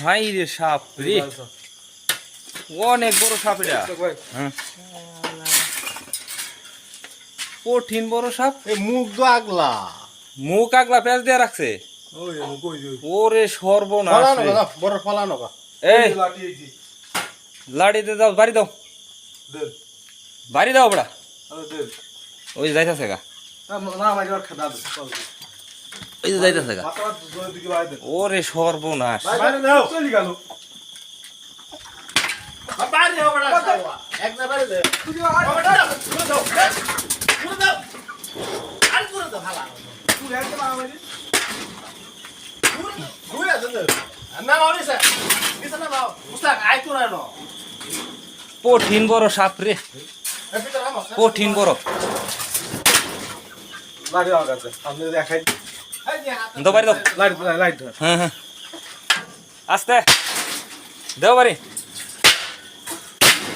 ভাই রে সাপ রে। অনেক বড় সাপ এটা। হ্যাঁ। কঠিন বড় সাপ। মুখ আগলা। মুখ আগলা পেঁচ দিয়ে রাখছে। ওরে সর্বনাশ বড় ফলানো কা এই লাঠি এই যে। লাড়ি দিয়ে দাও বাড়ি দাও। বাড়ি দাও বড়া। ওই যাইতাছে গা। না ওই যে যাইতাছে গা। ওরে সর্বনাশ। কঠিন বড় সাপ রে। কঠিন বড়। দেখাই। দাও বাড়ি দাও লাইট লাইট ধর হ্যাঁ হ্যাঁ আস্তে দাও বাড়ি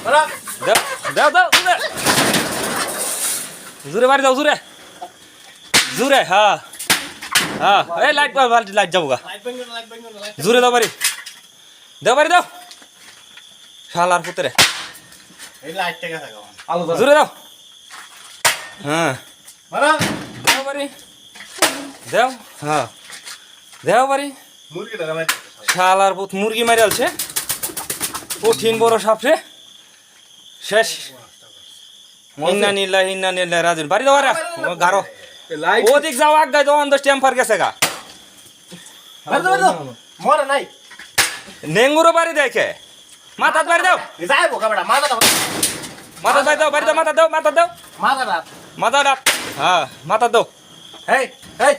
দাও দাও দাও জুড়ে বাড়ি দাও জুড়ে জুড়ে হ্যাঁ হ্যাঁ এই লাইট লাইট যাব গা জুড়ে দাও বাড়ি দাও বাড়ি দাও শালার পুতরে এই লাইট থেকে থাকা আলো জুড়ে দাও হ্যাঁ দাও বাড়ি দাও। হ্যাঁ। দাও বাড়ি। মুরগি মারি আলছে। কঠিন বড় সাপ রে। শেষ। ইন্না নিল্লা ইন্না নিল্লা রাজুন বাড়ি দাও রে গারো। ওদিক যাও টেম্পার গেছে গা। মরে নাই। নেঙ্গুরো বাড়ি দেখে। মাথাত বাড়ি দাও। মাথা বাড়ি দাও বাড়ি দাও মাথা দাও মাথা দাও। মাথা দাও হ্যাঁ মাথা দাও। হেই হেই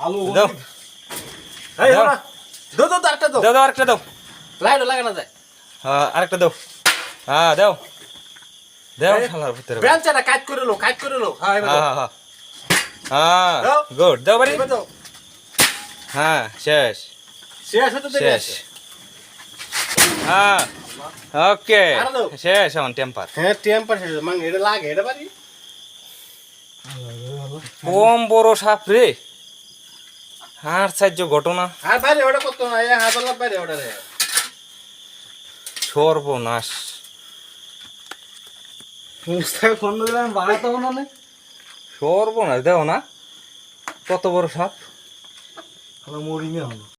আলো দাও। হেই দাও। বড়া দো দো আরেকটা দো দাও দাও আরেকটা দাও। লাইট লাগানো যায়। হ্যাঁ আরেকটা দাও। হ্যাঁ দাও। দাও এই, শালার পুতরে বেঞ্চটা কাট করে লো কাট করে লো হ্যাঁ হ্যাঁ হ্যাঁ হ্যাঁ। দাও। গুড। দাও বাড়ি। দাও। হ্যাঁ শেষ। শেষ হতে দেবে শেষ। হ্যাঁ। ওকে। দাও। শেষ আমার টেম্পার। হ্যাঁ টেম্পার শেষ মাং এটা লাগে এটা বাড়ি। কম বড় সাপ রে। সাহায্য ঘটনা। ওটা করতো না এই হাত বাইরে ওটা সর্বনাশ। সর্বনাশ দেও না কত বড় সাপ। মরিমে হলো